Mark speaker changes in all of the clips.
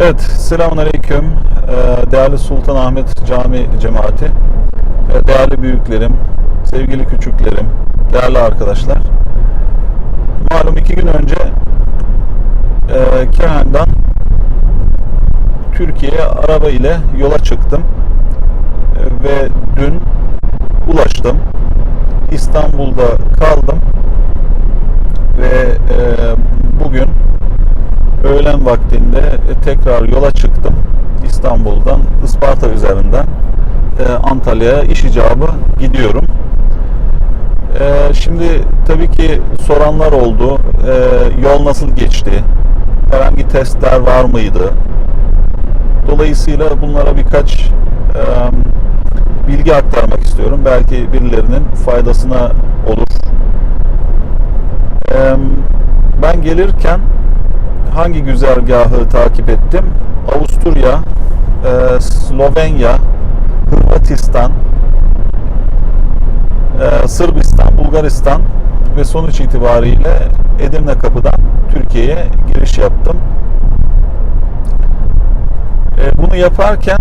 Speaker 1: Evet, selamun aleyküm. Ee, Değerli Sultanahmet Cami cemaati, ee, değerli büyüklerim, sevgili küçüklerim, değerli arkadaşlar. Malum iki gün önce e, Kehan'dan Türkiye'ye araba ile yola çıktım. Ve dün ulaştım. İstanbul'da kaldım. Ve bugün öğlen vaktinde e, tekrar yola çıktım. İstanbul'dan Isparta üzerinden e, Antalya'ya iş icabı gidiyorum. E, Şimdi tabii ki soranlar oldu. Yol nasıl geçti? Herhangi testler var mıydı? Dolayısıyla bunlara birkaç bilgi aktarmak istiyorum. Belki birilerinin faydasına olur. Ben gelirken hangi güzergahı takip ettim? Avusturya, e, Slovenya, Hırvatistan, e, Sırbistan, Bulgaristan ve sonuç itibariyle Edirne kapıdan Türkiye'ye giriş yaptım. E, bunu yaparken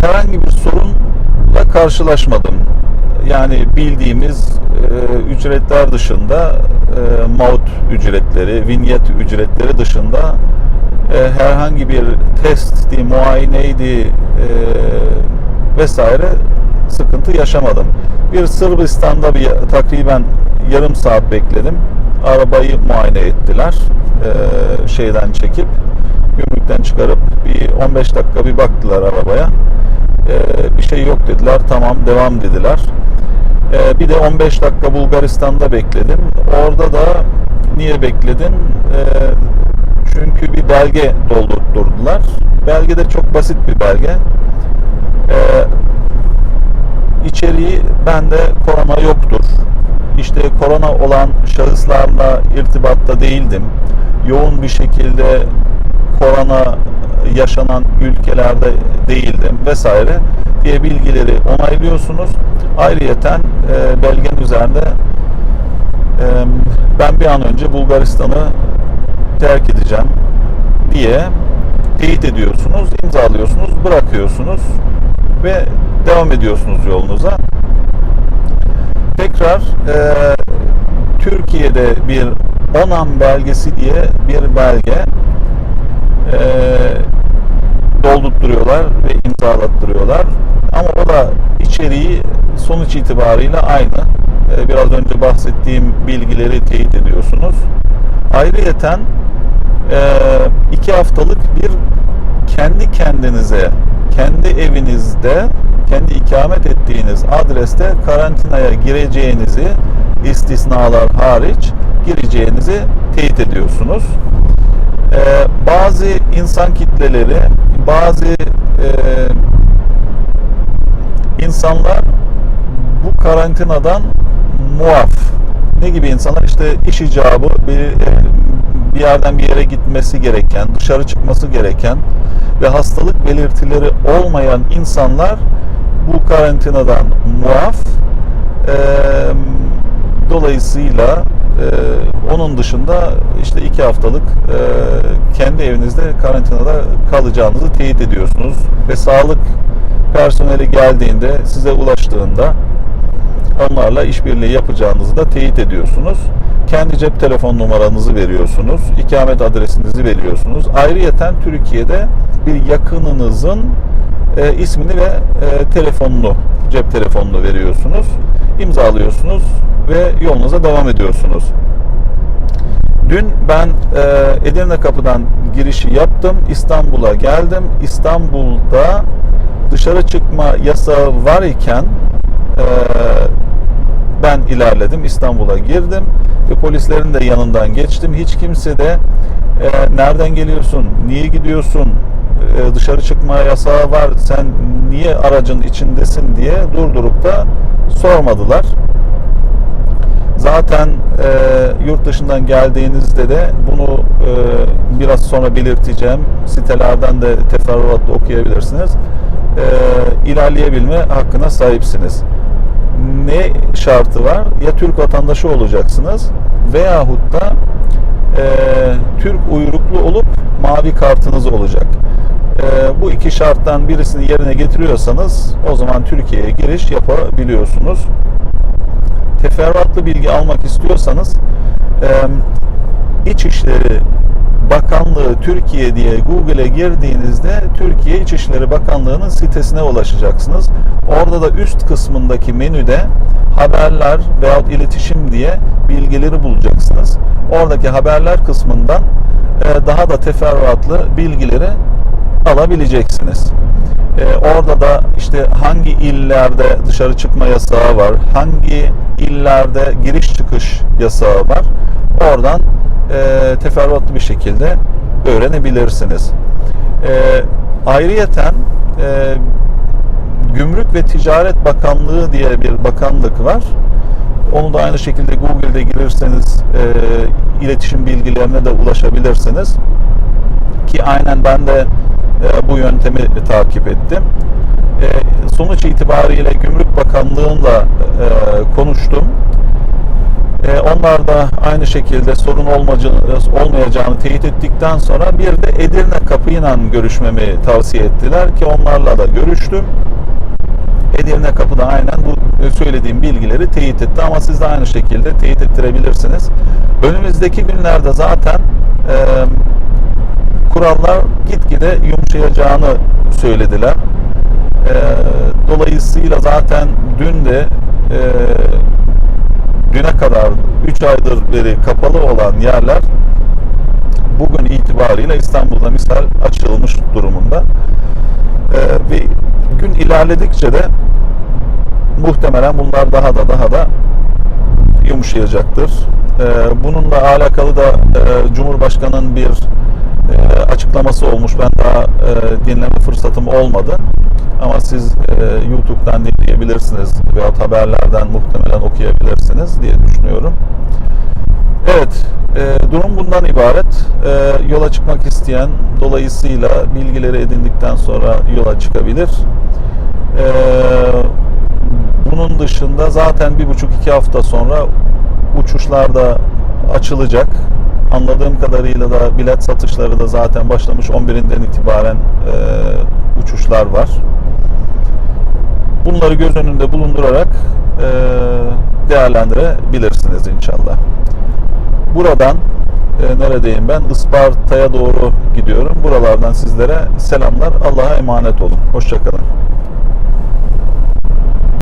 Speaker 1: herhangi bir sorunla karşılaşmadım. Yani bildiğimiz e, ücretler dışında e, maut ücretleri, vinyet ücretleri dışında e, herhangi bir testti, muayeneydi e, vesaire sıkıntı yaşamadım. Bir Sırbistan'da bir takriben yarım saat bekledim. Arabayı muayene ettiler. E, şeyden çekip gümrükten çıkarıp bir 15 dakika bir baktılar arabaya. E, bir şey yok dediler. Tamam devam dediler. Ee, bir de 15 dakika Bulgaristan'da bekledim. Orada da niye bekledin? Ee, çünkü bir belge doldurtturdular. Belge de çok basit bir belge. Ee, içeriği bende korona yoktur. İşte korona olan şahıslarla irtibatta değildim. Yoğun bir şekilde korona yaşanan ülkelerde değildim vesaire diye bilgileri onaylıyorsunuz. Ayrıyeten e, belgenin üzerinde e, ben bir an önce Bulgaristan'ı terk edeceğim diye teyit ediyorsunuz, imzalıyorsunuz, bırakıyorsunuz ve devam ediyorsunuz yolunuza. Tekrar e, Türkiye'de bir ONAM belgesi diye bir belge e, doldurtturuyorlar ve imzalattırıyorlar. Ama o da içeriği sonuç itibariyle aynı. Ee, Biraz önce bahsettiğim bilgileri teyit ediyorsunuz. Ayrıyeten e, iki haftalık bir kendi kendinize, kendi evinizde, kendi ikamet ettiğiniz adreste karantinaya gireceğinizi istisnalar hariç gireceğinizi teyit ediyorsunuz. Ee, bazı insan kitleleri, bazı e, insanlar bu karantinadan muaf. Ne gibi insanlar? İşte iş icabı bir, bir yerden bir yere gitmesi gereken, dışarı çıkması gereken ve hastalık belirtileri olmayan insanlar bu karantinadan muaf. Ee, dolayısıyla e, onun dışında işte iki haftalık e, kendi evinizde karantinada kalacağınızı teyit ediyorsunuz ve sağlık personeli geldiğinde size ulaştığında onlarla işbirliği yapacağınızı da teyit ediyorsunuz. Kendi cep telefon numaranızı veriyorsunuz. ikamet adresinizi veriyorsunuz. Ayrıyeten Türkiye'de bir yakınınızın e, ismini ve e, telefonunu, cep telefonunu veriyorsunuz. imzalıyorsunuz ve yolunuza devam ediyorsunuz. Dün ben e, Edirne kapıdan girişi yaptım. İstanbul'a geldim. İstanbul'da dışarı çıkma yasağı var iken e, ben ilerledim. İstanbul'a girdim ve polislerin de yanından geçtim. Hiç kimse de e, nereden geliyorsun, niye gidiyorsun, e, dışarı çıkma yasağı var, sen niye aracın içindesin diye durdurup da sormadılar. Zaten e, yurt dışından geldiğinizde de bunu e, biraz sonra belirteceğim. Sitelerden de teferruatlı okuyabilirsiniz. E, ilerleyebilme hakkına sahipsiniz. Ne şartı var? Ya Türk vatandaşı olacaksınız veyahut da Türk uyruklu olup mavi kartınız olacak. E, bu iki şarttan birisini yerine getiriyorsanız o zaman Türkiye'ye giriş yapabiliyorsunuz. Teferruatlı bilgi almak istiyorsanız e, İçişleri Bakanlığı Türkiye diye Google'e girdiğinizde Türkiye İçişleri Bakanlığı'nın sitesine ulaşacaksınız. Orada da üst kısmındaki menüde haberler veyahut iletişim diye bilgileri bulacaksınız. Oradaki haberler kısmından e, daha da teferruatlı bilgileri alabileceksiniz. E, orada da işte hangi illerde dışarı çıkma yasağı var, hangi illerde giriş çıkış yasağı var. Oradan e, teferruatlı bir şekilde öğrenebilirsiniz. E, ayrıyeten e, Gümrük ve Ticaret Bakanlığı diye bir bakanlık var. Onu da aynı şekilde Google'de girirseniz e, iletişim bilgilerine de ulaşabilirsiniz. Ki aynen ben de e, bu yöntemi takip ettim. E, sonuç itibariyle Gümrük Bakanlığı'nla e, konuştum. E, onlar da aynı şekilde sorun olmayacağını teyit ettikten sonra bir de Edirne kapıyla görüşmemi tavsiye ettiler ki onlarla da görüştüm. Edirne kapıda aynen bu söylediğim bilgileri teyit etti ama siz de aynı şekilde teyit ettirebilirsiniz. Önümüzdeki günlerde zaten e, kurallar gitgide yumuşayacağını söylediler. E, dolayısıyla zaten dün de e, düne kadar 3 aydır beri kapalı olan yerler bugün itibariyle İstanbul'da misal açılmış durumunda. Ee, ve gün ilerledikçe de muhtemelen bunlar daha da daha da yumuşayacaktır. Ee, bununla alakalı da e, Cumhurbaşkanı'nın bir e, açıklaması olmuş. Ben daha e, dinleme fırsatım olmadı. Ama siz e, YouTube'dan dinleyebilirsiniz veya haberlerden muhtemelen okuyabilirsiniz diye düşünüyorum. Evet, e, durum bundan ibaret. E, yola çıkmak isteyen dolayısıyla bilgileri edindikten sonra yola çıkabilir. E, bunun dışında zaten bir buçuk iki hafta sonra uçuşlar da açılacak. Anladığım kadarıyla da bilet satışları da zaten başlamış. 11'inden itibaren e, uçuşlar var. Bunları göz önünde bulundurarak e, değerlendirebilirsiniz inşallah. Buradan e, neredeyim ben? Isparta'ya doğru gidiyorum. Buralardan sizlere selamlar. Allah'a emanet olun. Hoşçakalın.